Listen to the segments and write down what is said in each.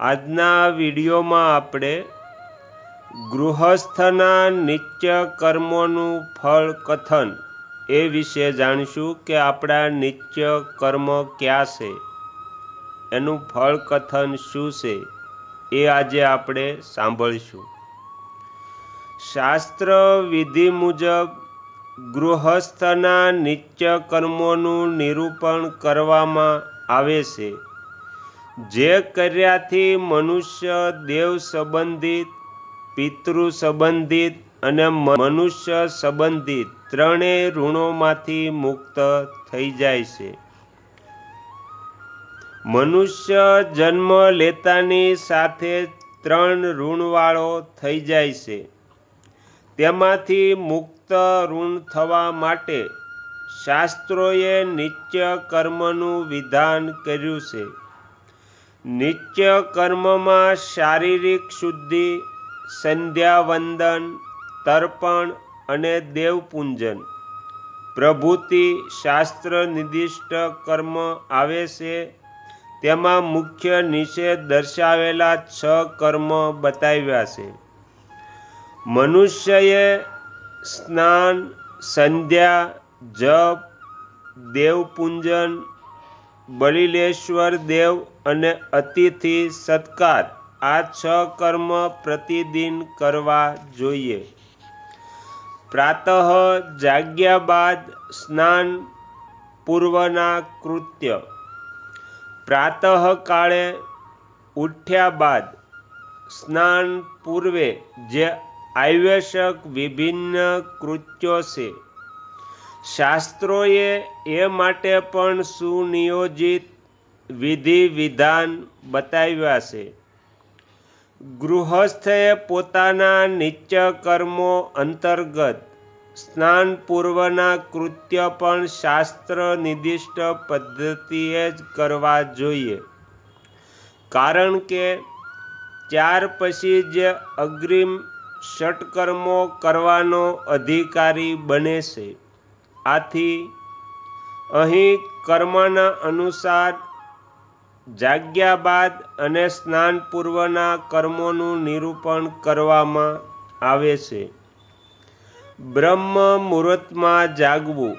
આજના વિડીયોમાં આપણે ગૃહસ્થના નિત્ય કર્મોનું ફળ કથન એ વિશે જાણીશું કે આપણા નિત્ય કર્મ ક્યાં છે, એનું ફળ કથન શું છે એ આજે આપણે સાંભળીશું. શાસ્ત્ર વિધિ મુજબ ગૃહસ્થના નિત્ય કર્મોનું નિરૂપણ કરવામાં આવે છે. જે કર્યાથી મનુષ્ય દેવ સંબંધિત, પિતૃ સંબંધિત અને મનુષ્ય સંબંધિત ત્રણેય ઋણોમાંથી મુક્ત થઈ જાય છે. મનુષ્ય જન્મ લેતાની સાથે ત્રણ ઋણવાળો થઈ જાય છે. તેમાંથી મુક્ત ઋણ થવા માટે શાસ્ત્રોએ નિત્ય કર્મનું વિધાન કર્યું છે. નિત્ય કર્મમાં શારીરિક શુદ્ધિ, સંધ્યાવંદન, તર્પણ અને દેવપૂંજન. પ્રભુતિ શાસ્ત્ર નિર્દિષ્ટ કર્મ આવે છે. તેમાં મુખ્ય નિષેધ દર્શાવેલા છ કર્મ બતાવ્યા છે. મનુષ્યએ સ્નાન, સંધ્યા, જપ, દેવપૂંજન બલિલેશ્વર દેવ અને અતિથિ સત્કાર આ છ કર્મ પ્રતિદિન કરવા જોઈએ. પ્રાતઃ જાગ્યા બાદ સ્નાન પૂર્વના કૃત્ય. પ્રાતઃકાળે ઉઠ્યા બાદ સ્નાન પૂર્વે જે આવશ્યક વિભિન્ન કૃત્યો છે. શાસ્ત્રોએ એ માટે પણ સુનિયોજિત વિધિ વિધાન બતાવ્યા છે. ગૃહસ્થે પોતાના નિત્ય કર્મો અંતર્ગત સ્નાન પૂર્વના કૃત્ય પણ શાસ્ત્ર નિર્દિષ્ટ પદ્ધતિએ જ કરવા જોઈએ. કારણ કે ત્યાર પછી જ અગ્રિમ ષટકર્મો કરવાનો અધિકારી બને છે. આથી અહીં કર્મના અનુસાર જાગ્યા બાદ અને સ્નાન પૂર્વના કર્મોનું નિરૂપણ કરવામાં આવે છે. બ્રહ્મ મુહૂર્તમાં જાગવું.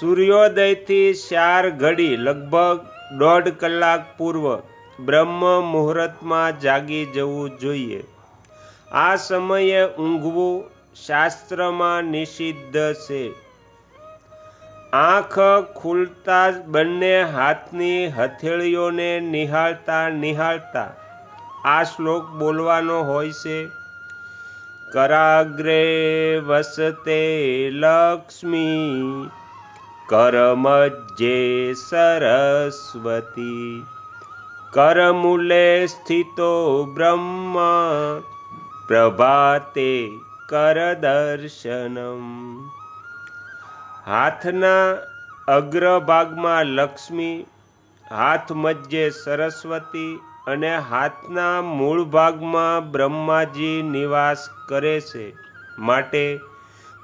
સૂર્યોદયથી ચાર ઘડી લગભગ દોઢ કલાક પૂર્વ બ્રહ્મ મુહૂર્તમાં જાગી જવું જોઈએ. આ સમયે ઊંઘવું શાસ્ત્રમાં નિષિદ્ધ છે. આંખ ખુલતા બંને હાથની હથેળીઓને નિહાળતા નિહાળતા આ શ્લોક બોલવાનો હોય છે, કરાગ્રે વસતે લક્ષ્મી, કરમજ્જે સરસ્વતી, કરમૂલે સ્થિતો બ્રહ્મ, પ્રભાતે કરદર્શનમ હાથના અગ્રભાગમાં લક્ષ્મી, હાથ મધ્યે સરસ્વતી અને હાથના મૂળ ભાગમાં બ્રહ્માજી નિવાસ કરે છે. માટે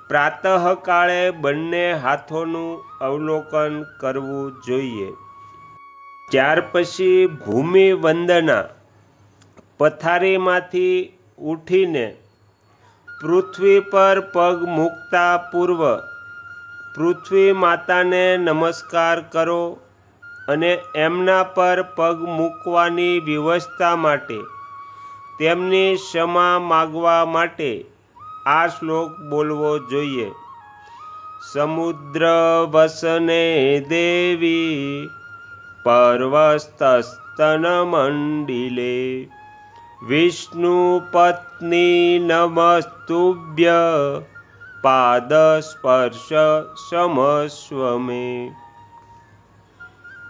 પ્રાતઃકાળે બંને હાથોનું અવલોકન કરવું જોઈએ. ત્યાર પછી ભૂમિ વંદના પથારીમાંથી ઉઠીને પૃથ્વી પર પગ મૂકતા પૂર્વ પૃથ્વી માતાને નમસ્કાર કરો અને એમના પર પગ મૂકવાની વ્યવસ્થા માટે, તેમની ક્ષમા માગવા માટે આ શ્લોક બોલવો જોઈએ. સમુદ્ર વસને દેવી પર્વસ્તસ્તન મંડિલે વિષ્ણુ પત્ની નમસ્તુભ્ય પાદ સ્પર્શ સમસ્વમે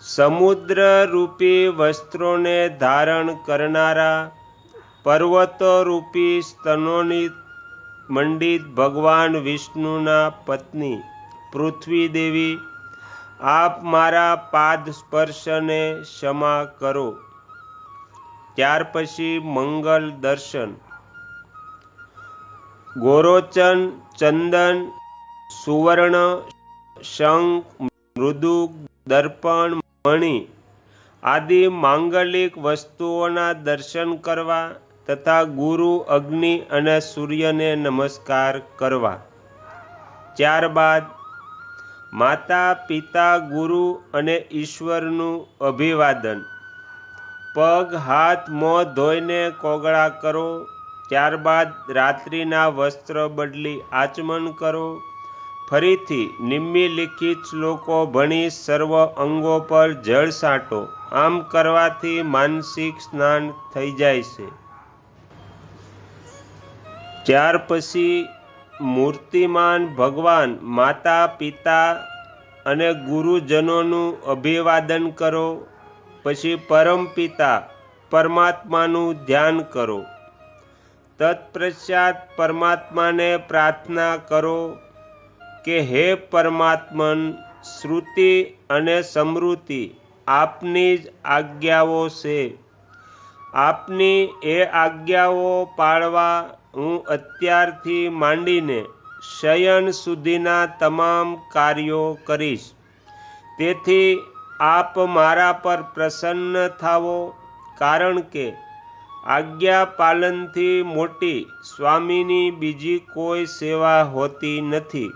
સમુદ્ર રૂપી વસ્ત્રોને ધારણ કરનારા પર્વતો રૂપી સ્તનોની મંડિત ભગવાન વિષ્ણુના પત્ની પૃથ્વી દેવી આપ મારા પાદ સ્પર્શને ક્ષમા કરો. ત્યાર પછી મંગલ દર્શન. ગોરોચન, ચંદન, સુવર્ણ, શંખ, મૃદુ, દર્પણ, મણિ આદિ માંગલિક વસ્તુઓના દર્શન કરવા તથા ગુરુ, અગ્નિ અને સૂર્યને નમસ્કાર કરવા. ત્યારબાદ માતા, પિતા, ગુરુ અને ઈશ્વરનું અભિવાદન. પગ, હાથ, મોં ધોઈને કોગળા કરો. ત્યારબાદ રાત્રિના વસ્ત્ર બદલી આચમન કરો. ફરીથી નિમ્નલિખિત શ્લોકો ભણી સર્વ અંગો પર જળ સાંટો. આમ કરવાથી માનસિક સ્નાન થઈ જાય છે. ત્યાર પછી મૂર્તિમાન ભગવાન માતા, પિતા અને ગુરુજનોનું અભિવાદન કરો. પછી પરમપિતા પરમાત્માનું ધ્યાન કરો. તત્પશ્ચાત પરમાત્માને પ્રાર્થના કરો કે હે પરમાત્મન, શ્રુતિ અને સમૃદ્ધિ આપની જ આજ્ઞાઓ છે. આપની એ આજ્ઞાઓ પાળવા હું અત્યારથી માંડીને શયન સુધીના તમામ કાર્યો કરીશ. તેથી આપ મારા પર પ્રસન્ન થાવો કારણ કે આજ્ઞા પાલનથી મોટી સ્વામીની બીજી કોઈ સેવા હોતી નથી.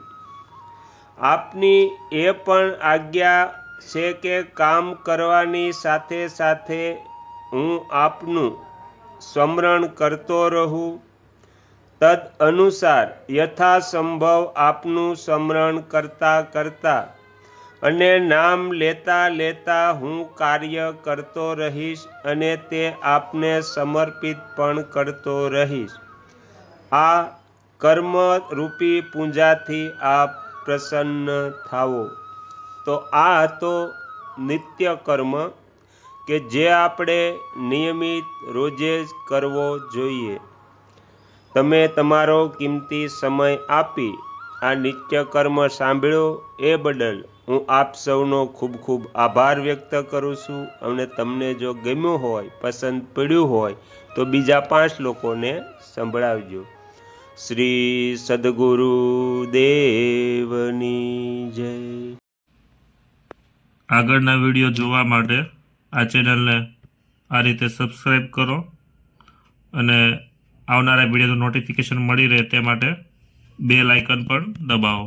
આપની એ પણ આજ્ઞા છે કે કામ કરવાની સાથે સાથે હું આપનું સ્મરણ કરતો રહું. તદ અનુસાર યથાસંભવ આપનું સ્મરણ કરતા કરતા અને નામ લેતા લેતા હું કાર્ય કરતો રહીશ અને તે આપને સમર્પિત પણ કરતો રહીશ. આ કર્મ રૂપી પૂજાથી આપ પ્રસન્ન થાવો. તો આ હતો નિત્ય કર્મ કે જે આપણે નિયમિત રોજે જ કરવો જોઈએ. તમે તમારો કિંમતી સમય આપી આ નિત્ય કર્મ સાંભળ્યો એ બદલ હું આપ સૌનો ખૂબ ખૂબ આભાર વ્યક્ત કરું છું. અને તમને જો ગમ્યું હોય, પસંદ પડ્યું હોય, તો બીજા પાંચ લોકોને સંભળાવજો. શ્રી સદગુરુ દેવની જય. આગળના વીડિયો જોવા માટે આ ચેનલને આ રીતે સબસ્ક્રાઈબ કરો અને આવનારા વિડીયોનું નોટિફિકેશન મળી રહે તે માટે બેલ આઇકન પણ દબાવો.